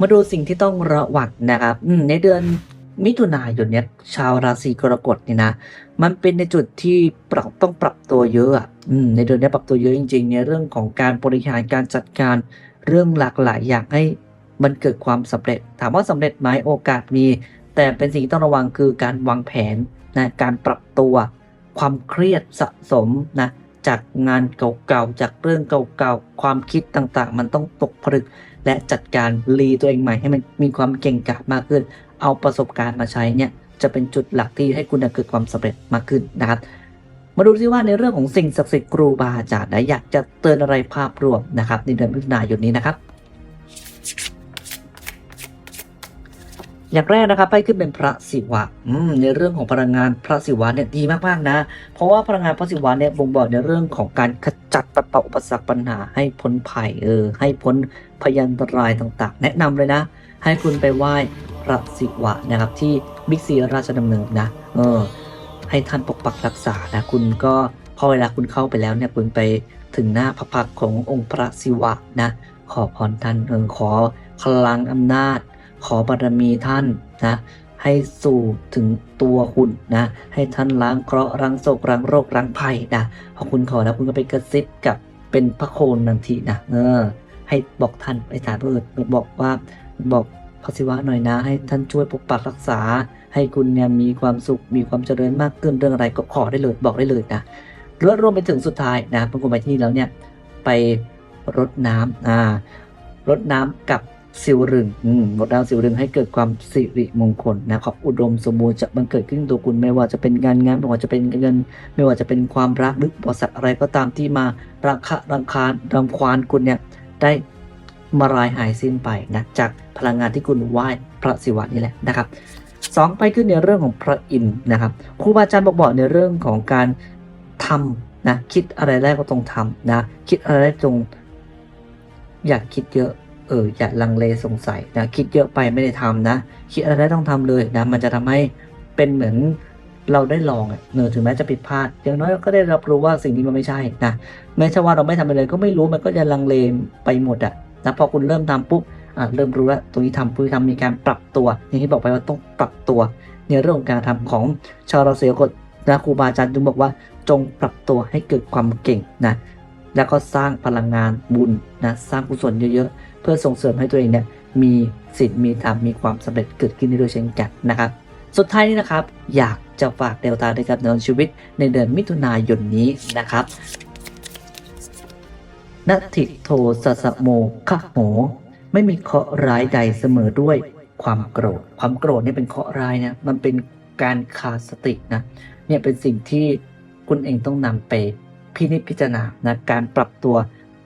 มาดูสิ่งที่ต้องระวังนะครับอืมในเดือนมิถุนายนเนี่ยชาวราศีกรกฎนี่นะ มันเป็นในจุดที่ปรับต้องปรับตัวเยอะอะอืมในเดือนนี้ปรับตัวเยอะจริงๆในเรื่องของการบริหารการจัดการเรื่องหลากหลายอย่างให้มันเกิดความสำเร็จ ถามว่าสำเร็จไหมโอกาสมี แต่เป็นสิ่งที่ต้องระวังคือการวางแผนนะการปรับตัว ความเครียดสะสมนะจากงานเก่าๆจากเรื่องเก่าๆความคิดต่างๆ มันต้องตกผลึก และจัดการรีตัวเองใหม่ให้มันมีความเก่งกาจมากขึ้น เอาประสบการณ์มาใช้เนี่ยจะเป็นจุดหลักที่ให้คุณเกิดความสำเร็จมากขึ้นนะครับ มาดูซิว่าในเรื่องของสิ่งศักดิ์สิทธิ์ครูบาอาจารย์นะอยากจะเตือนอะไรภาพรวมนะครับในเดือนมิถุนายนนี้นะครับ อย่างแรกนะครับไปขึ้นเป็นพระศิวะอืมในเรื่องของพลังงานพระศิวะเนี่ยดีมากๆนะ เพราะว่าพลังงานพระศิวะเนี่ยบ่งบอกในเรื่องของการขจัดปัดเป่าอุปสรรคปัญหาให้พ้นภัยเออให้พ้นพยันตรายต่างๆ แนะนำเลยนะ ให้คุณไปไหว้พระศิวะนะครับที่บิ๊กซีราชดำเนินนะเออให้ท่านปกปักรักษานะคุณก็พอเวลาคุณเข้าไปแล้วเนี่ยคุณไปถึงหน้าพระพักขององค์พระศิวะนะขอพรท่านเออขอพลังอำนาจ ขอบารมีท่านนะให้สู่ถึงตัวคุณนะ ให้ท่านล้างเคราะห์ล้างโศกล้างโรคล้างภัยนะพอคุณขอแล้วคุณก็ไปกระซิบกับเป็นพระโคนนันทีนะเออ ให้บอกท่านไปถามพระอื่นบอกว่าบอกพระศิวะหน่อยนะ ให้ท่านช่วยปกปักรักษา ให้คุณเนี่ยมีความสุขมีความเจริญมากขึ้นเรื่องอะไรก็ขอได้เลยบอกได้เลยนะแล้วรวมไปถึงสุดท้ายนะพอคุณไปที่นี่แล้วเนี่ยไปรดน้ำอ่ารดน้ำกับ สิวรึงอืมดน้ำสิวรึงให้เกิดความสิริมงคลนะขอบอุดมสมบูรณ์จะบังเกิดขึ้นตัวคุณไม่ว่าจะเป็นการงานไม่ว่าจะเป็นเงิน ไม่ว่าจะเป็นความรักหรืออุปสรรคอะไรก็ตามที่มารังคะรังคารรังควานคุณเนี่ยได้มารายหายสิ้นไปนะจากพลังงานที่คุณไหว้พระศิวะนี่แหละนะครับสองไปขึ้นในเรื่องของพระอินทร์นะครับครูบาอาจารย์บอกบอกในเรื่องของการทำนะคิดอะไรได้ก็ต้องทำนะคิดอะไรได้จงอยากคิดเยอะ เอออย่าลังเลสงสัยนะคิดเยอะไปไม่ได้ทำนะ คิดอะไรได้ต้องทำเลยนะมันจะทำให้เป็นเหมือนเราได้ลองเนอถึงแม้จะผิดพลาดอย่างน้อยก็ได้รับรู้ว่าสิ่งนี้มันไม่ใช่นะแม้จะว่าเราไม่ทำอะไรเลยก็ไม่รู้มันก็จะลังเลไปหมดอะนะพอคุณเริ่มทำปุ๊บอะเริ่มรู้แล้วตรงนี้ทำปุ๊บทำมีการปรับตัวอย่างที่บอกไปว่าต้องปรับตัว ในเรื่องของการทำของชาวราศีกฎนะครูบาอาจารย์จึงบอกว่าจงปรับตัวให้เกิดความเก่งนะแล้วก็สร้างพลังงานบุญนะสร้างกุศลเยอะๆ พื่อส่งเสริมให้ตัวเองเนี่ยมีสิทธิ์มีธรรมมีความสำเร็จเกิดขึ้นได้ด้วยเช่นกันนะครับ สุดท้ายนี้นะครับ อยากจะฝากแนวทาในการดำเนินชีวิตในเดือนมิถุนายนนี้นะครับนัตถิโทสสะโมคะโห ไม่มีเคราะห์ร้ายใดเสมอด้วยความโกรธ ความโกรธเนี่ยเป็นเคราะห์ร้ายนะมันเป็นการขาดสตินะเนี่ยเป็นสิ่งที่คุณเองต้องนำไปพินิจพิจารณานะการปรับตัว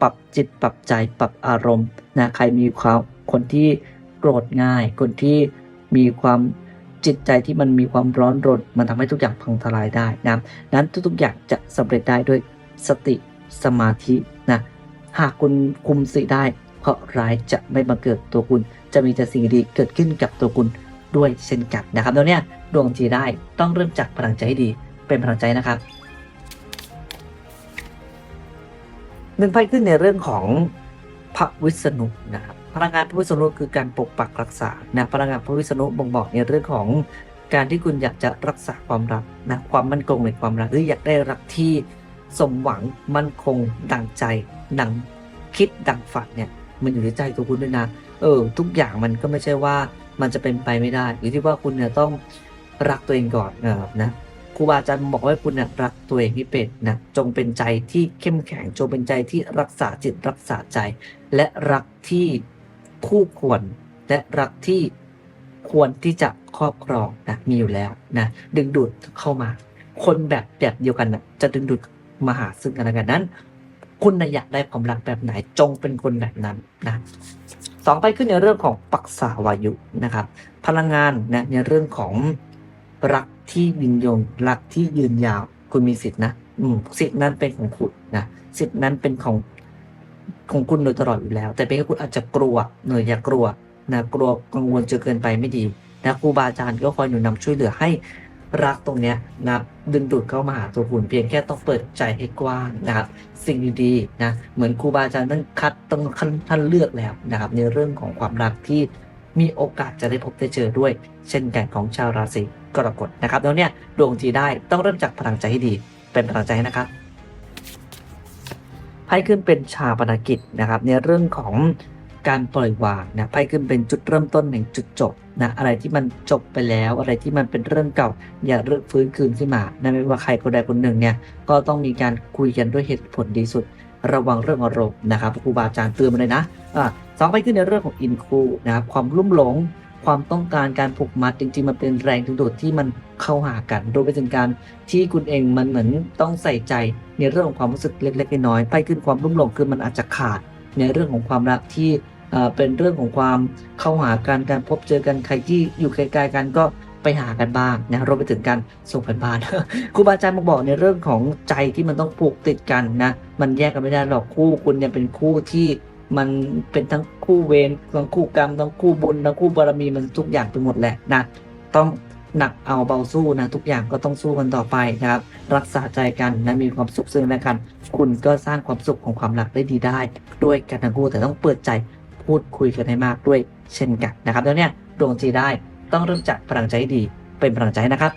ปรับจิตปรับใจปรับอารมณ์ นะใครมีความคนที่โกรธง่าย คนที่มีความจิตใจที่มันมีความร้อนรนมันทำให้ทุกอย่างพังทลายได้นะนั้นทุกๆอย่างจะสำเร็จได้ด้วยสติสมาธินะหากคุณคุมสติได้เคราะร้ายจะไม่บังเกิดตัวคุณ จะมีแต่สิ่งดีเกิดขึ้นกับตัวคุณด้วยเช่นกันนะครับแล้วเนี่ยดวงจีได้ต้องเริ่มจากพลังใจให้ดีเป็นพลังใจนะครับหนึ่งไพ่ขึ้นในเรื่องของ พระวิษณุนะครับพลังงานพระวิษณุคือการปกปักรักษานะพลังงานพระวิษณุบ่งบอกในเรื่องของการที่คุณอยากจะรักษาความรักนะความมั่นคงในความรักหรืออยากได้รักที่สมหวังมั่นคงดังใจดังคิดดังฝันเนี่ยมันอยู่ในใจตัวคุณด้วยนะเออทุกอย่างมันก็ไม่ใช่ว่ามันจะเป็นไปไม่ได้ อยู่ที่ว่าคุณเนี่ยต้องรักตัวเองก่อนนะ ครูบาอาจารย์บอกว่าให้คุณนี่ยรักตัวเองให้เป็นนะจงเป็นใจที่เข้มแข็งจงเป็นใจที่รักษาจิตรักษาใจ และรักที่คู่ควร และรักที่ควรที่จะครอบครองนะมีอยู่แล้วนะดึงดูดเข้ามา คนแบบแบบเดียวกันนะจะดึงดูดมาหาซึ่งกันและกันนั้น คุณนะอยากได้ความรักแบบไหนจงเป็นคนแบบนั้นนะสองไปขึ้นในเรื่องของปักษาวายุนะครับ พลังงานนะในเรื่องของรัก ที่ยืนยงรักที่ยืนยาว คุณมีสิทธินะอืมสิทธินั้นเป็นของคุณนะสิทธินั้นเป็นของของคุณโดยตลอดอยู่แล้ว แต่เป็นแค่คุณอาจจะกลัวเนยอย่ากลัวนะกลัวกังวลจนเกินไปไม่ดีนะครูบาอาจารย์ก็คอยหนุนนำช่วยเหลือให้รักตรงเนี้ยนะดึงดูดเข้ามาหาตัวคุณเพียงแค่ต้องเปิดใจให้กว้างนะครับสิ่งดีๆนะเหมือนครูบาอาจารย์ท่านคัดต้องท่านเลือกแล้วนะครับในเรื่องของความรักที่ มีโอกาสจะได้พบได้เจอด้วย เช่นกันของชาวราศีกรกฎนะครับแล้วเนี่ยดวงทีได้ต้องเริ่มจากพลังใจให้ดี เป็นพลังใจนะครับไพ่ขึ้นเป็นชาปนกิจนะครับ ในเรื่องของการปล่อยวางนะไพ่ขึ้นเป็นจุดเริ่มต้นแห่งจุดจบนะอะไรที่มันจบไปแล้ว อะไรที่มันเป็นเรื่องเก่าอย่าเรือฟื้นคืนขึ้นมานะไม่ว่าใครคนใดคนหนึ่งเนี่ยก็ต้องมีการคุยกันด้วยเหตุผลดีสุด ระวังเรื่องอารมณ์นะครับครูบาอาจารย์เตือนมาเลยนะอ่าสองไปขึ้นในเรื่องของอินคูนะครับความลุ่มหลง ความต้องการการผูกมัดจริงๆ มันเป็นแรงดึงดูดที่มันเข้าหากันโดยไปถึงการที่คุณเองมันเหมือนต้องใส่ใจในเรื่องของความรู้สึกเล็กๆน้อยๆไปขึ้นความลุ่มหลงคือมันอาจจะขาดในเรื่องของความรักที่เป็นเรื่องของความเข้าหากันการพบเจอกันใครที่อยู่ไกลๆกันก็ ไปหากันบ้างนะรวมไปถึงการส่งกันบ้านครูบาอาจารย์มาบอกในเรื่องของใจที่มันต้องผูกติดกันนะมันแยกกันไม่ได้หรอกคู่คุณเนี่ยเป็นคู่ที่มันเป็นทั้งคู่เวรทั้งคู่กรรมทั้งคู่บุญทั้งคู่บารมีมันทุกอย่างไปหมดแหละนะต้องหนักเอาเบาสู้นะทุกอย่างก็ต้องสู้กันต่อไปนะครับ รักษาใจกันนะมีความสุขซึ่งและกัน คุณก็สร้างความสุขของความรักได้ดีได้ ด้วยกันทั้งคู่แต่ต้องเปิดใจพูดคุยกันให้มากด้วยเช่นกันนะครับ แล้วเนี่ยดวงจีได้ ต้องเริ่มจากพลังใจดีเป็นพลังใจนะครับ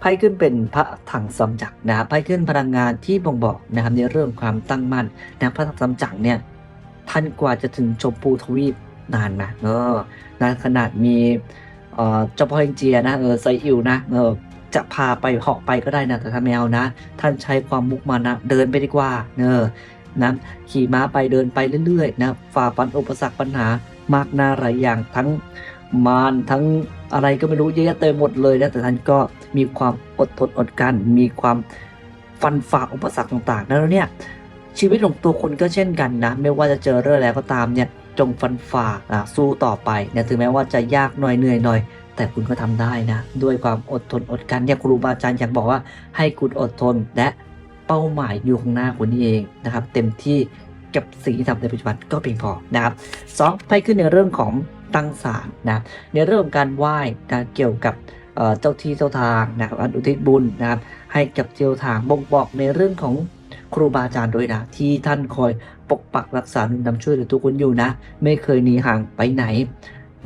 ไพ่ขึ้นเป็นพระถังซัมจักนะครับไพ่ขึ้นพลังงานที่บ่งบอกนะครับในเรื่องความตั้งมั่นนะพระถังซัมจักเนี่ยท่านกว่าจะถึงชมพูทวีปนานนะเออนานขนาดมีเออเจ้าพ่อเฮงเจียนะเออไซอิวนะเออจะพาไปเหาะไปก็ได้นะแต่ถ้าไม่เอานะ ท่านใช้ความมุกมานะเดินไปดีกว่าเออนะขี่ม้าไปเดินไปเรื่อยๆนะฝ่าฟันอุปสรรคปัญหา มากหน้าหลายอย่างทั้งมารทั้งอะไรก็ไม่รู้เยอะแยะเต็มหมดเลยนะแต่ท่านก็มีความอดทนอดกั้นมีความฟันฝ่าอุปสรรคต่างๆแล้วเนี่ยชีวิตของตัวคนก็เช่นกันนะ ไม่ว่าจะเจอเรื่องอะไรก็ตามเนี่ยจงฟันฝ่าสู้ต่อไปเนี่ยถึงแม้ว่าจะยากหน่อยเหนื่อยหน่อย แต่คุณก็ทำได้นะ ด้วยความอดทนอดกันเนี่ยครูบาอาจารย์อยากบอกว่าให้คุณอดทนและเป้าหมายอยู่ข้างหน้าคุณเองนะครับ เต็มที่ กับสิ่งที่ทำในปัจจุบันก็เพียงพอนะครับสองไปขึ้นในเรื่องของตั้งศาลนะในเรื่องของการไหว้นะเกี่ยวกับเจ้าที่เจ้าทางนะครับอุทิศบุญนะครับ ให้กับเจ้าทางบ่งบอกในเรื่องของครูบาอาจารย์ด้วยนะที่ท่านคอยปกปักรักษาหนุนนำช่วยเหลือทุกคนอยู่นะ ไม่เคยหนีห่างไปไหน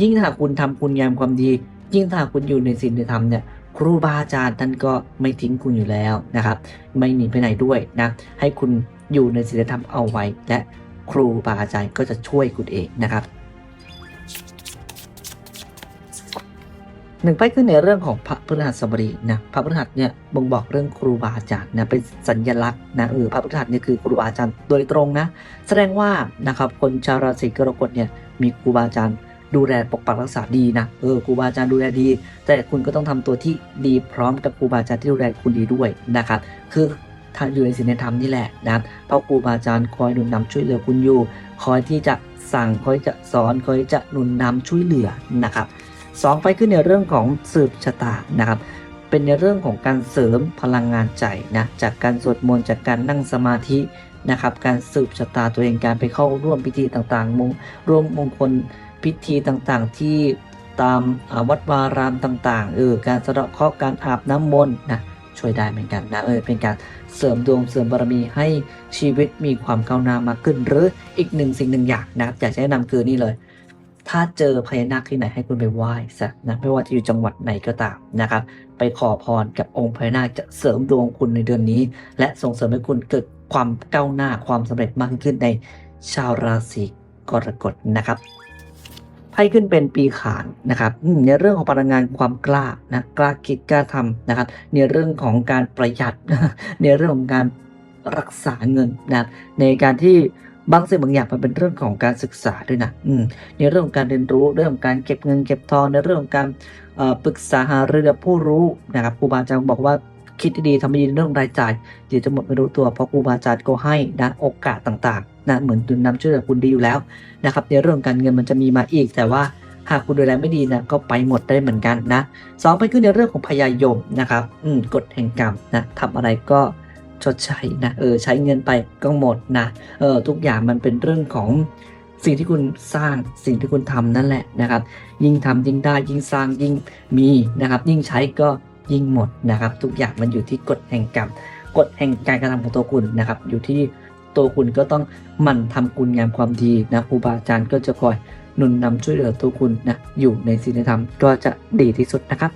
ยิ่งถ้าคุณทำคุณงามความดี ยิ่งถ้าคุณอยู่ในศีลในธรรมเนี่ยครูบาอาจารย์ท่านก็ไม่ทิ้งคุณอยู่แล้วนะครับ ไม่หนีไปไหนด้วยนะให้คุณ อยู่ในศีลธรรมเอาไว้ และครูบาอาจารย์ก็จะช่วยคุณเองนะครับหนึ่งไพ่ขึ้นในเรื่องของพระพฤหัสบดีนะพระพฤหัสเนี่ยบ่งบอกเรื่องครูบาอาจารย์นะเป็นสัญลักษณ์นะเออพระพฤหัสเนี่ยคือครูบาอาจารย์โดยตรงนะแสดงว่านะครับคนชาวราศีกรกฎเนี่ยมีครูบาอาจารย์ดูแลปกปักรักษาดีนะเออครูบาอาจารย์ดูแลดี แต่คุณก็ต้องทำตัวที่ดีพร้อมกับครูบาอาจารย์ที่ดูแลคุณดีด้วยนะครับคือ ถ้าอยู่ในศีลในธรรมนี่แหละนะครับเพราะครูบาอาจารย์คอยหนุนนำช่วยเหลือคุณอยู่ คอยที่จะสั่งคอยจะสอนคอยจะหนุนนำช่วยเหลือนะครับสองไปขึ้นในเรื่องของสืบชะตานะครับเป็นในเรื่องของการเสริมพลังงานใจนะจากการสวดมนต์จากการนั่งสมาธินะครับการสืบชะตาตัวเองการไปเข้าร่วมพิธีต่างๆมงร่วมมงคลพิธีต่างๆ ที่ตามอวัดวารามต่างๆเออการสะเดาะเคราะห์การอาบน้ำมนต์นะ ช่วยได้เหมือนกันนะเออเป็นการเสริมดวงเสริมบารมีให้ชีวิตมีความก้าวหน้ามากขึ้น หรืออีกหนึ่งสิ่งหนึ่งอย่างนะอยากจะแนะนำคือนี่เลย ถ้าเจอพญานาคที่ไหนให้คุณไปไหว้ซะนะไม่ว่าจะอยู่จังหวัดไหนก็ตามนะครับ ไปขอพรกับองค์พญานาคจะเสริมดวงคุณในเดือนนี้ และส่งเสริมให้คุณเกิดความก้าวหน้าความสำเร็จมากขึ้นในชาวราศีกรกฎนะครับ ไพ่ขึ้นเป็นปีขานนะครับในเรื่องของพลังงานความกล้านะกล้าคิดกล้าทำนะครับ ในเรื่องของการประหยัด ในเรื่องของการรักษาเงินนะในการที่บางสิ่งบางอย่างมันเป็นเรื่องของการศึกษาด้วยนะอืมในเรื่องของการเรียนรู้เรื่องของการเก็บเงินเก็บทองในเรื่องของการปรึกษาหารือกับผู้รู้นะครับครูบาอาจารย์บอกว่าคิดดีๆทำดีในเรื่องรายจ่ายเดี๋ยวจะหมดไม่รู้ตัวเพราะครูบาอาจารย์ก็ให้นะโอกาสต่างๆ นะเหมือนดุลนำช่วยเหลือคุณดีอยู่แล้วนะครับในเรื่องการเงินมันจะมีมาอีก แต่ว่าหากคุณดูแลไม่ดีนะก็ไปหมดได้เหมือนกันนะสองไปขึ้นในเรื่องของพยายมนะครับอืมกฎแห่งกรรมนะทำอะไรก็ชดใช้นะเออใช้เงินไปก็หมดนะเออทุกอย่างมันเป็นเรื่องของสิ่งที่คุณสร้างสิ่งที่คุณทำนั่นแหละนะครับ ยิ่งทำยิ่งได้ยิ่งสร้างยิ่งมีนะครับ ยิ่งใช้ก็ยิ่งหมดนะครับ ทุกอย่างมันอยู่ที่กฎแห่งกรรมกฎแห่งการกระทำของตัวคุณนะครับ อยู่ที่ ตัวคุณก็ต้องหมั่นทำคุณงามความดีนะครูบาอาจารย์ก็จะคอยหนุนนำช่วยเหลือตัวคุณนะอยู่ในศีลธรรมก็จะดีที่สุดนะครับ